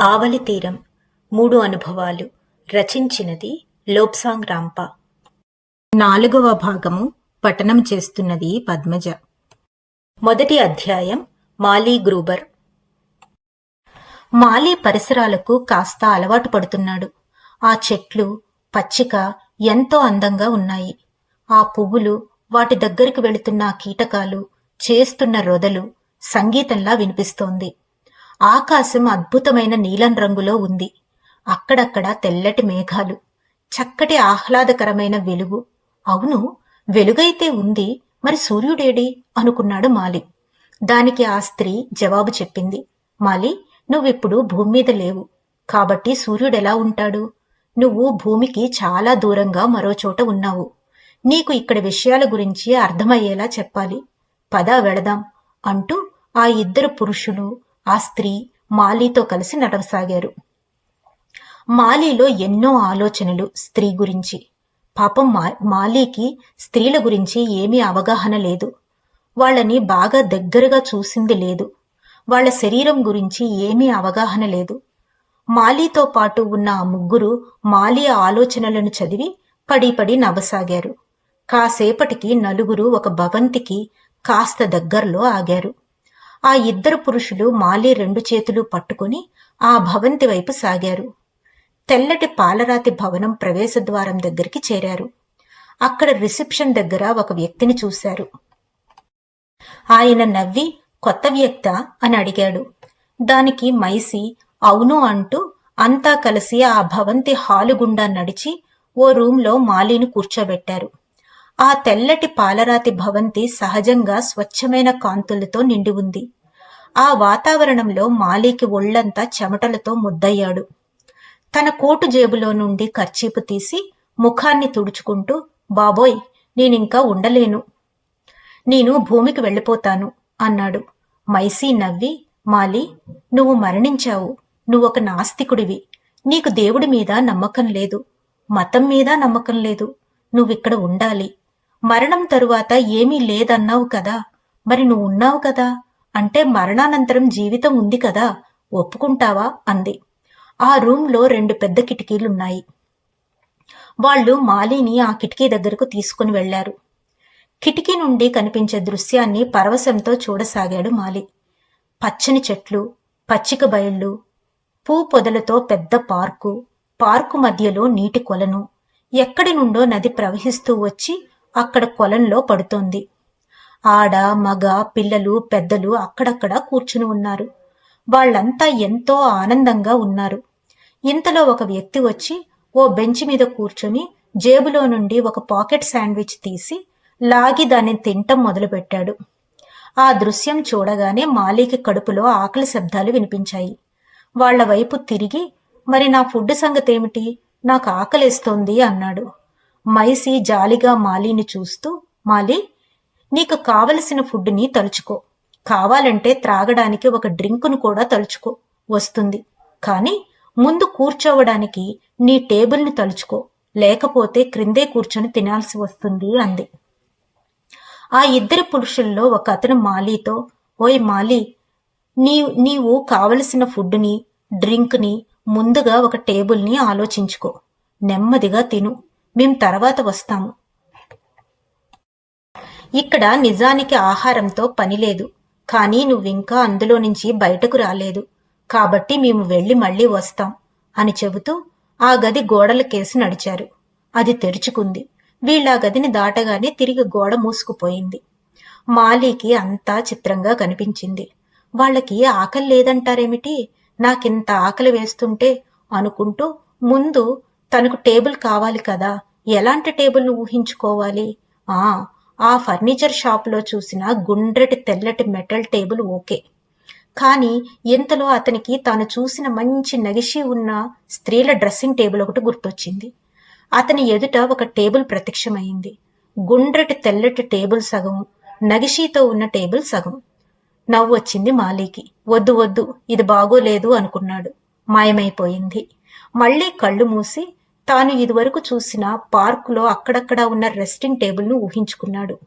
ఆవలి తీరం మూడు అనుభవాలు రచించినది లోబ్సాంగ్ రాంప. నాలుగవ భాగము పఠనం చేస్తున్నది పద్మజ. మొదటి అధ్యాయం మాలీ గ్రూబర్. మాలీ పరిసరాలకు కాస్త అలవాటు పడుతున్నాడు. ఆ చెట్లు పచ్చిక ఎంతో అందంగా ఉన్నాయి. ఆ పువ్వులు వాటి దగ్గరికి వెళుతున్న కీటకాలు చేస్తున్న రొదలు సంగీతంలా వినిపిస్తోంది. ఆకాశం అద్భుతమైన నీలం రంగులో ఉంది. అక్కడక్కడ తెల్లటి మేఘాలు చక్కటి ఆహ్లాదకరమైన వెలుగు. అవును వెలుగైతే ఉంది మరి సూర్యుడేడి? అనుకున్నాడు మాలి. దానికి ఆ స్త్రీ జవాబు చెప్పింది. మాలి నువ్విప్పుడు భూమి మీద లేవు. కాబట్టి సూర్యుడెలా ఉంటాడు? నువ్వు భూమికి చాలా దూరంగా మరో చోట ఉన్నావు. నీకు ఇక్కడ విషయాల గురించి అర్థమయ్యేలా చెప్పాలి. పద వెళదాం అంటూ ఆ ఇద్దరు పురుషులు ఆ స్త్రీ మాలీతో కలిసి నడవసాగారు. మాలీలో ఎన్నో ఆలోచనలు స్త్రీ గురించి. పాపం మా మాలీకి స్త్రీల గురించి ఏమీ అవగాహన లేదు. వాళ్ళని బాగా దగ్గరగా చూసింది లేదు. వాళ్ళ శరీరం గురించి ఏమీ అవగాహన లేదు. మాలీతో పాటు ఉన్న ఆ ముగ్గురు మాలీ ఆలోచనలను చదివి పడి పడి నవ్వసాగారు. కాసేపటికి నలుగురు ఒక భవంతికి కాస్త దగ్గరలో ఆగారు. ఆ ఇద్దరు పురుషులు మాలి రెండు చేతులు పట్టుకుని ఆ భవంతి వైపు సాగారు. తెల్లటి పాలరాతి భవనం ప్రవేశద్వారం దగ్గరికి చేరారు. అక్కడ రిసెప్షన్ దగ్గర ఒక వ్యక్తిని చూశారు. ఆయన నవ్వి కొత్త వ్యక్త అని అడిగాడు. దానికి మైసి అవును అంటూ అంతా కలిసి ఆ భవంతి హాలు గుండా నడిచి ఓ రూంలో మాలిని కూర్చోబెట్టారు. ఆ తెల్లటి పాలరాతి భవంతి సహజంగా స్వచ్ఛమైన కాంతులతో నిండి ఉంది. ఆ వాతావరణంలో మాలీకి ఒళ్ళంతా చెమటలతో ముద్దయ్యాడు. తన కోటు జేబులో నుండి కర్చీపు తీసి ముఖాన్ని తుడుచుకుంటూ బాబోయ్ నేనింకా ఉండలేను. నేను భూమికి వెళ్ళిపోతాను అన్నాడు. మైసీ నవ్వి మాలి నువ్వు మరణించావు. నువ్వొక నాస్తికుడివి. నీకు దేవుడి మీద నమ్మకం లేదు. మతం మీద నమ్మకం లేదు. నువ్విక్కడ ఉండాలి. మరణం తరువాత ఏమీ లేదన్నావు కదా. మరి నువ్వు ఉన్నావు కదా. అంటే మరణానంతరం జీవితం ఉంది కదా. ఒప్పుకుంటావా? అంది. ఆ రూంలో రెండు పెద్ద కిటికీలున్నాయి. వాళ్ళు మాలిని ఆ కిటికీ దగ్గరకు తీసుకుని వెళ్ళారు కిటికీ నుండి కనిపించే దృశ్యాన్ని పరవశంతో చూడసాగాడు మాలి. పచ్చని చెట్లు పచ్చిక బయళ్ళు పూ పొదలతో పెద్ద పార్కు పార్కు మధ్యలో నీటి కొలను ఎక్కడి నుండో నది ప్రవహిస్తూ వచ్చి అక్కడ కొలంలో పడుతోంది. ఆడ మగ పిల్లలు పెద్దలు అక్కడక్కడ కూర్చుని ఉన్నారు. వాళ్ళంతా ఎంతో ఆనందంగా ఉన్నారు. ఇంతలో ఒక వ్యక్తి వచ్చి ఓ బెంచ్ మీద కూర్చుని జేబులో నుండి ఒక పాకెట్ శాండ్విచ్ తీసి లాగి దాన్ని తింటం మొదలుపెట్టాడు. ఆ దృశ్యం చూడగానే మాలీకి కడుపులో ఆకలి శబ్దాలు వినిపించాయి. వాళ్ళ వైపు తిరిగి మరి నా ఫుడ్ సంగతేమిటి? నాకు ఆకలేస్తోంది అన్నాడు. మైసి జాలిగా మాలీని చూస్తూ మాలి నీకు కావలసిన ఫుడ్ని తలుచుకో. కావాలంటే త్రాగడానికి ఒక డ్రింకును కూడా తలుచుకో వస్తుంది. కానీ ముందు కూర్చోవడానికి నీ టేబుల్ని తలుచుకో. లేకపోతే క్రిందే కూర్చొని తినాల్సి వస్తుంది అంది. ఆ ఇద్దరు పురుషుల్లో ఒక అతను మాలీతో ఓయ్ మాలీ నీ నీవు కావలసిన ఫుడ్ని డ్రింక్ని ముందుగా ఒక టేబుల్ని ఆలోచించుకో. నెమ్మదిగా తిను. మేం తర్వాత వస్తాము. ఇక్కడ నిజానికి ఆహారంతో పని లేదు. కానీ నువ్వింకా అందులో నుంచి బయటకు రాలేదు. కాబట్టి మేము వెళ్ళి మళ్ళీ వస్తాం అని చెబుతూ ఆ గది గోడల కేసి నడిచారు. అది తెరుచుకుంది. వీళ్ళ గదిని దాటగానే తిరిగి గోడ మూసుకుపోయింది. మాలీకి అంతా చిత్రంగా కనిపించింది. వాళ్ళకి ఆకలి లేదంటారేమిటి? నాకింత ఆకలి వేస్తుంటే అనుకుంటూ ముందు తనకు టేబుల్ కావాలి కదా ఎలాంటి టేబుల్ను ఊహించుకోవాలి? ఆ ఆ ఫర్నిచర్ షాప్లో చూసిన గుండ్రటి తెల్లటి మెటల్ టేబుల్ ఓకే. కానీ ఇంతలో అతనికి తాను చూసిన మంచి నగిషి ఉన్న స్త్రీల డ్రెస్సింగ్ టేబుల్ ఒకటి గుర్తొచ్చింది. అతని ఎదుట ఒక టేబుల్ ప్రత్యక్షమైంది. గుండ్రటి తెల్లటి టేబుల్ సగం నగిషీతో ఉన్న టేబుల్ సగం. నవ్వు వచ్చింది మాలీకి. వద్దు వద్దు ఇది బాగోలేదు అనుకున్నాడు. మాయమైపోయింది. మళ్ళీ కళ్ళు మూసి తాను ఇదివరకు చూసిన పార్కులో అక్కడక్కడ ఉన్న రెస్టింగ్ టేబుల్ను ఊహించుకున్నాడు.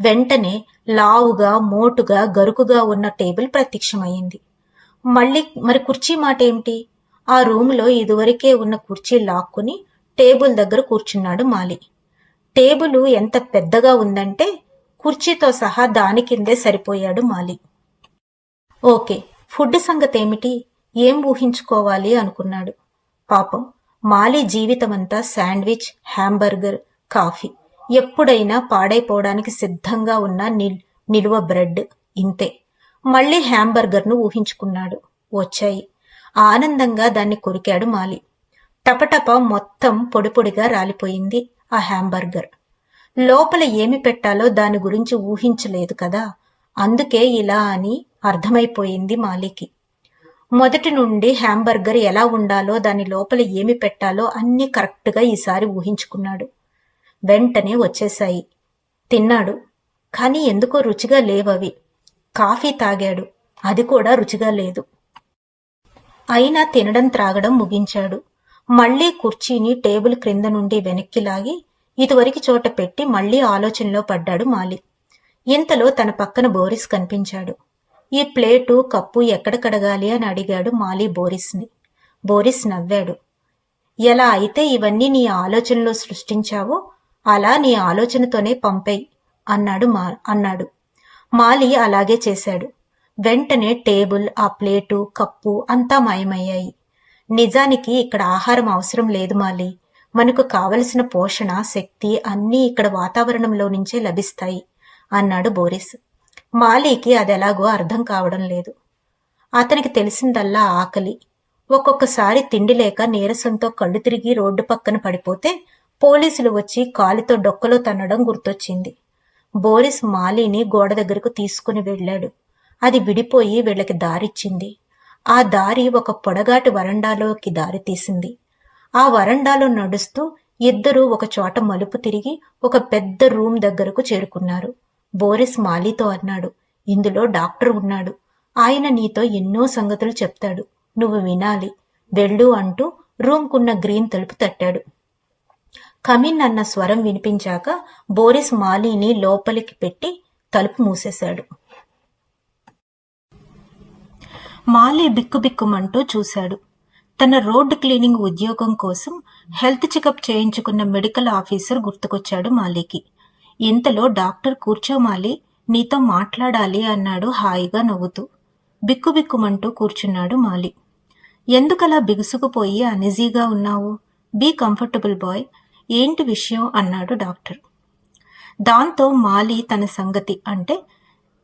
వెంటనే లావుగా మోటుగా గరుకుగా ఉన్న టేబుల్ ప్రత్యక్షమైంది మళ్ళీ మరి కుర్చీ మాట ఏమిటి? ఆ రూములో ఇదివరకే ఉన్న కుర్చీ లాక్కుని టేబుల్ దగ్గర కూర్చున్నాడు మాలి. టేబుల్ ఎంత పెద్దగా ఉందంటే కుర్చీతో సహా దాని కిందే సరిపోయాడు మాలి. ఓకే ఫుడ్ సంగతి ఏమిటి ఏం ఊహించుకోవాలి అనుకున్నాడు. పాపం మాలి జీవితమంతా శాండ్విచ్ హ్యాంబర్గర్ కాఫీ. ఎప్పుడైనా పాడైపోవడానికి సిద్ధంగా ఉన్న నిల్ నిలువ బ్రెడ్ ఇంతే. మళ్ళీ హ్యాంబర్గర్ను ఊహించుకున్నాడు. వచ్చాయి. ఆనందంగా దాన్ని కొరికాడు మాలి. టపటప మొత్తం పొడిపొడిగా రాలిపోయింది ఆ హ్యాంబర్గర్. లోపల ఏమి పెట్టాలో దాని గురించి ఊహించలేదు కదా. అందుకే ఇలా అని అర్థమైపోయింది మాలికి. మొదటి నుండి హ్యాంబర్గర్ ఎలా ఉండాలో దాని లోపల ఏమి పెట్టాలో అన్నీ కరెక్ట్గా ఈసారి ఊహించుకున్నాడు. వెంటనే వచ్చేశాయి. తిన్నాడు. కానీ ఎందుకో రుచిగా లేవవి. కాఫీ తాగాడు. అది కూడా రుచిగా లేదు. అయినా తినడం త్రాగడం ముగించాడు. మళ్ళీ కుర్చీని టేబుల్ క్రింద నుండి వెనక్కి లాగి ఇదివరకు చోట పెట్టి మళ్ళీ ఆలోచనలో పడ్డాడు మాలి. ఇంతలో తన పక్కన బోరిస్ కనిపించాడు. ఈ ప్లేటు కప్పు ఎక్కడ కడగాలి అని అడిగాడు మాలి బోరిస్ని. బోరిస్ నవ్వాడు. ఎలా అయితే ఇవన్నీ నీ ఆలోచనలో సృష్టించావో అలా నీ ఆలోచనతోనే పంపేయి అన్నాడు మా అన్నాడు. మాలి అలాగే చేశాడు. వెంటనే టేబుల్ ఆ ప్లేటు కప్పు అంతా మాయమయ్యాయి. నిజానికి ఇక్కడ ఆహారం అవసరం లేదు మాలి. మనకు కావలసిన పోషణ శక్తి అన్నీ ఇక్కడ వాతావరణంలో నుంచే లభిస్తాయి అన్నాడు బోరిస్. మాలీకి అదెలాగో అర్థం కావడం లేదు. అతనికి తెలిసిందల్లా ఆకలి. ఒక్కొక్కసారి తిండి లేక నీరసంతో కళ్ళు తిరిగి రోడ్డు పక్కన పడిపోతే పోలీసులు వచ్చి కాలితో డొక్కలో తన్నడం గుర్తొచ్చింది. బోరిస్ మాలీని గోడ దగ్గరకు తీసుకుని వెళ్ళాడు. అది విడిపోయి వీళ్ళకి దారిచ్చింది. ఆ దారి ఒక పొడగాటి వరండాలోకి దారి తీసింది. ఆ వరండాలో నడుస్తూ ఇద్దరూ ఒక చోట మలుపు తిరిగి ఒక పెద్ద రూమ్ దగ్గరకు చేరుకున్నారు. బోరిస్ మాలీతో అన్నాడు. ఇందులో డాక్టర్ ఉన్నాడు. ఆయన నీతో ఎన్నో సంగతులు చెప్తాడు. నువ్వు వినాలి. వెళ్ళు అంటూ రూమ్కున్న గ్రీన్ తలుపు తట్టాడు. కమిన్ అన్న స్వరం వినిపించాక బోరిస్ మాలీని లోపలికి పెట్టి తలుపు మూసేశాడు. మాలీ బిక్కుబిక్కుమంటూ చూశాడు. తన రోడ్డు క్లీనింగ్ ఉద్యోగం కోసం హెల్త్ చెకప్ చేయించుకున్న మెడికల్ ఆఫీసర్ గుర్తుకొచ్చాడు మాలీకి. ఇంతలో డాక్టర్ కూర్చోమాలి నీతో మాట్లాడాలి అన్నాడు హాయిగా నవ్వుతూ. బిక్కుబిక్కుమంటూ కూర్చున్నాడు మాలి. ఎందుకలా బిగుసుకుపోయి అనిజీగా ఉన్నావు? బీ కంఫర్టబుల్ బాయ్ ఏంటి విషయం? అన్నాడు డాక్టర్. దాంతో మాలి తన సంగతి అంటే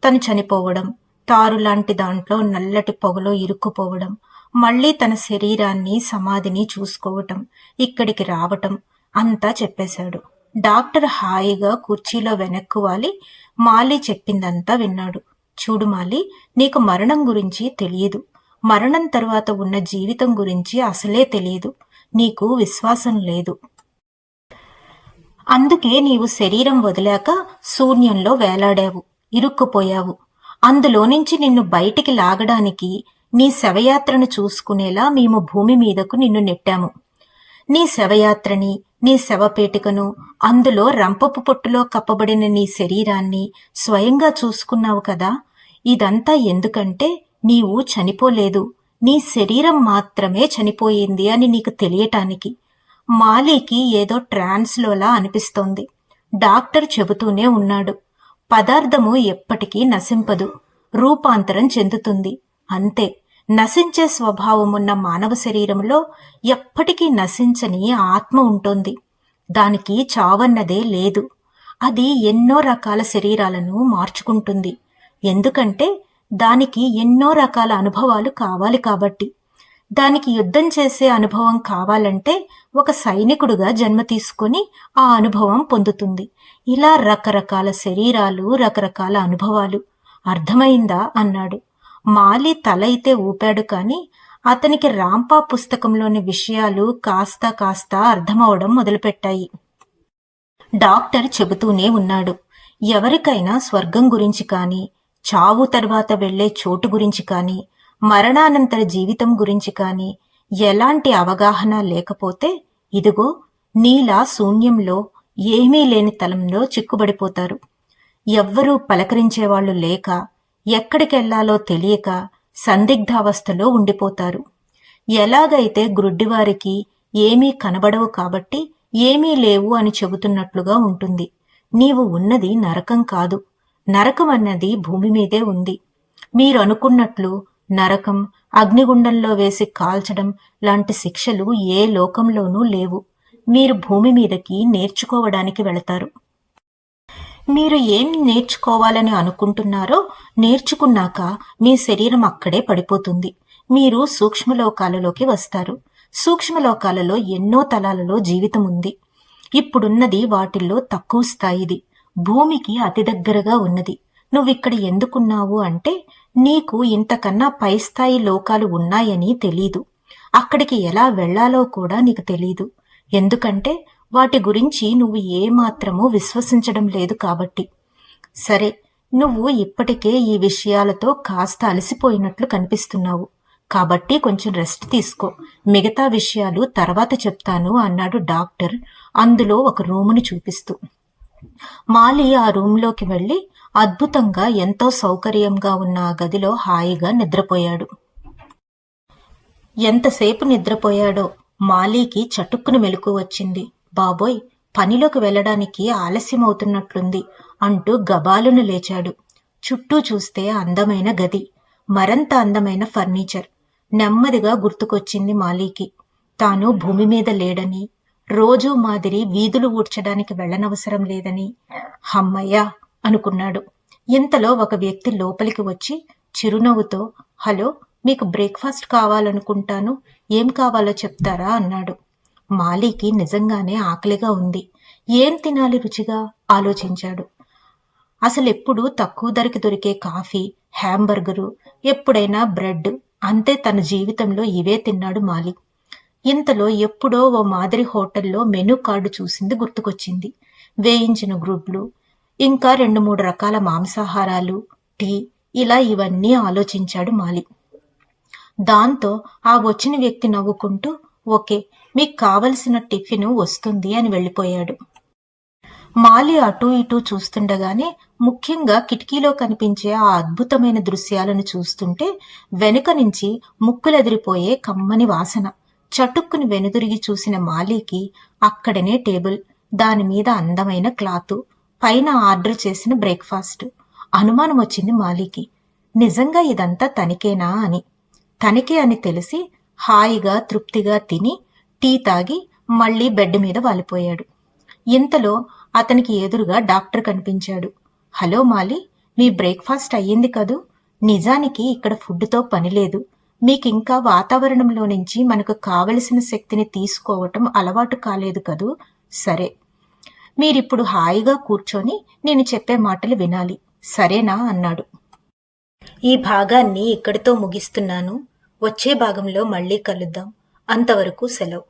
తను చనిపోవడం తారు లాంటి దాంట్లో నల్లటి పొగలో ఇరుక్కుపోవడం మళ్ళీ తన శరీరాన్ని సమాధిని చూసుకోవటం ఇక్కడికి రావటం అంతా చెప్పేశాడు. డాక్టర్ హాయిగా కుర్చీలో వెనక్కు వాలి. మాలి చెప్పిందంతా విన్నాడు. చూడు మాలి నీకు మరణం గురించి తెలియదు. మరణం తరువాత ఉన్న జీవితం గురించి అసలే తెలియదు. నీకు విశ్వాసం లేదు. అందుకే నీవు శరీరం వదిలాక శూన్యంలో వేలాడావు ఇరుక్కుపోయావు. అందులో నుంచి నిన్ను బయటికి లాగడానికి నీ శవయాత్రను చూసుకునేలా మేము భూమి మీదకు నిన్ను నెట్టాము. నీ శవయాత్రని నీ శవపేటికను అందులో రంపపు పొట్టులో కప్పబడిన నీ శరీరాన్ని స్వయంగా చూసుకున్నావు కదా? ఇదంతా ఎందుకంటే నీవు చనిపోలేదు. నీ శరీరం మాత్రమే చనిపోయింది అని నీకు తెలియటానికి. మాలీకి ఏదో ట్రాన్స్లోలా అనిపిస్తోంది. డాక్టర్ చెబుతూనే ఉన్నాడు. పదార్థము ఎప్పటికీ నశింపదు. రూపాంతరం చెందుతుంది. అంతే. నశించే స్వభావమున్న మానవ శరీరంలో ఎప్పటికీ నశించని ఆత్మ ఉంటుంది. దానికి చావన్నదే లేదు. అది ఎన్నో రకాల శరీరాలను మార్చుకుంటుంది. ఎందుకంటే దానికి ఎన్నో రకాల అనుభవాలు కావాలి కాబట్టి. దానికి యుద్ధం చేసే అనుభవం కావాలంటే ఒక సైనికుడుగా జన్మ తీసుకొని ఆ అనుభవం పొందుతుంది. ఇలా రకరకాల శరీరాలు రకరకాల అనుభవాలు. అర్థమైందా? అన్నాడు. మాలి తల అయితే ఊపాడు కాని అతనికి రాంపా పుస్తకంలోని విషయాలు కాస్త కాస్త అర్థమవడం మొదలుపెట్టాయి. డాక్టర్ చెబుతూనే ఉన్నాడు. ఎవరికైనా స్వర్గం గురించి కానీ చావు తర్వాత వెళ్ళే చోటు గురించి కానీ మరణానంతర జీవితం గురించి కానీ ఎలాంటి అవగాహన లేకపోతే ఇదిగో నీలా శూన్యంలో ఏమీ లేని తలంలో చిక్కుబడిపోతారు. ఎవ్వరూ పలకరించేవాళ్ళు లేక ఎక్కడికెళ్ళాలో తెలియక సందిగ్ధావస్థలో ఉండిపోతారు. ఎలాగైతే గ్రుడ్డివారికి ఏమీ కనబడవు కాబట్టి ఏమీ లేవు అని చెబుతున్నట్లుగా ఉంటుంది. నీవు ఉన్నది నరకం కాదు. నరకం అన్నది భూమి మీదే ఉంది. మీరు అనుకున్నట్లు నరకం అగ్నిగుండంలో వేసి కాల్చడం లాంటి శిక్షలు ఏ లోకంలోనూ లేవు. మీరు భూమి మీదకి నేర్చుకోవడానికి వెళతారు. మీరు ఏం నేర్చుకోవాలని అనుకుంటున్నారో నేర్చుకున్నాక మీ శరీరం అక్కడే పడిపోతుంది. మీరు సూక్ష్మలోకాలలోకి వస్తారు. సూక్ష్మలోకాలలో ఎన్నో తలాలలో జీవితం ఉంది. ఇప్పుడున్నది వాటిల్లో తక్కువ స్థాయిది. భూమికి అతి దగ్గరగా ఉన్నది. నువ్విక్కడ ఎందుకున్నావు అంటే నీకు ఇంతకన్నా పై స్థాయి లోకాలు ఉన్నాయని తెలీదు. అక్కడికి ఎలా వెళ్ళాలో కూడా నీకు తెలీదు. ఎందుకంటే వాటి గురించి నువ్వు ఏమాత్రమూ విశ్వసించడం లేదు కాబట్టి. సరే నువ్వు ఇప్పటికే ఈ విషయాలతో కాస్త అలసిపోయినట్లు కనిపిస్తున్నావు. కాబట్టి కొంచెం రెస్ట్ తీసుకో. మిగతా విషయాలు తర్వాత చెప్తాను అన్నాడు డాక్టర్ అందులో ఒక రూముని చూపిస్తూ. మాలి ఆ రూంలోకి వెళ్ళి అద్భుతంగా ఎంతో సౌకర్యంగా ఉన్న ఆ గదిలో హాయిగా నిద్రపోయాడు. ఎంతసేపు నిద్రపోయాడో మాలీకి చటుక్కున మెలకు వచ్చింది. బాబోయ్ పనిలోకి వెళ్ళడానికి ఆలస్యం అవుతున్నట్లుంది అంటూ గబాలును లేచాడు. చుట్టూ చూస్తే అందమైన గది మరంత అందమైన ఫర్నిచర్. నెమ్మదిగా గుర్తుకొచ్చింది మాలీకి. తాను భూమి మీద లేడని రోజూ మాదిరి వీధులు ఊడ్చడానికి వెళ్ళనవసరం లేదని. హమ్మయ్యా! అనుకున్నాడు. ఇంతలో ఒక వ్యక్తి లోపలికి వచ్చి చిరునవ్వుతో హలో మీకు బ్రేక్ఫాస్ట్ కావాలనుకుంటాను. ఏం కావాలో చెప్తారా? అన్నాడు. మాలీకి నిజంగానే ఆకలిగా ఉంది. ఏం తినాలి రుచిగా? ఆలోచించాడు. అసలెప్పుడు తక్కువ ధరకి దొరికే కాఫీ హ్యాంబర్గరు ఎప్పుడైనా బ్రెడ్ అంతే తన జీవితంలో ఇవే తిన్నాడు మాలి. ఇంతలో ఎప్పుడో ఓ మాదిరి హోటల్లో మెనూ కార్డు చూసింది గుర్తుకొచ్చింది. వేయించిన గ్రుడ్లు ఇంకా రెండు మూడు రకాల మాంసాహారాలు టీ ఇలా ఇవన్నీ ఆలోచించాడు మాలి. దాంతో ఆ వచ్చిన వ్యక్తి నవ్వుకుంటూ ఓకే మీకు కావలసిన టిఫిన్ వస్తుంది అని వెళ్ళిపోయాడు. మాలి అటూ ఇటూ చూస్తుండగానే ముఖ్యంగా కిటికీలో కనిపించే ఆ అద్భుతమైన దృశ్యాలను చూస్తుంటే వెనుక నుంచి ముక్కులెదిరిపోయే కమ్మని వాసన చటుక్కుని వెనుదిరిగి చూసిన మాలీకి అక్కడనే టేబుల్ దాని మీద అందమైన క్లాతు పైన ఆర్డర్ చేసిన బ్రేక్ఫాస్ట్. అనుమానం వచ్చింది మాలీకి. నిజంగా ఇదంతా తనికేనా అని. తనికే అని తెలిసి హాయిగా తృప్తిగా తిని టీ తాగి మళ్ళీ బెడ్ మీద వాలిపోయాడు. ఇంతలో అతనికి ఎదురుగా డాక్టర్ కనిపించాడు. హలో మాలి మీ బ్రేక్ఫాస్ట్ అయ్యింది కదూ? నిజానికి ఇక్కడ ఫుడ్తో పని లేదు. మీకింకా వాతావరణంలో నుంచి మనకు కావలసిన శక్తిని తీసుకోవటం అలవాటు కాలేదు కదూ? సరే. మీరిప్పుడు హాయిగా కూర్చొని నేను చెప్పే మాటలు వినాలి. సరేనా అన్నాడు. ఈ భాగాన్ని ఇక్కడితో ముగిస్తున్నాను. వచ్చే భాగంలో మళ్ళీ కలుద్దాం. అంతవరకు సెలవు.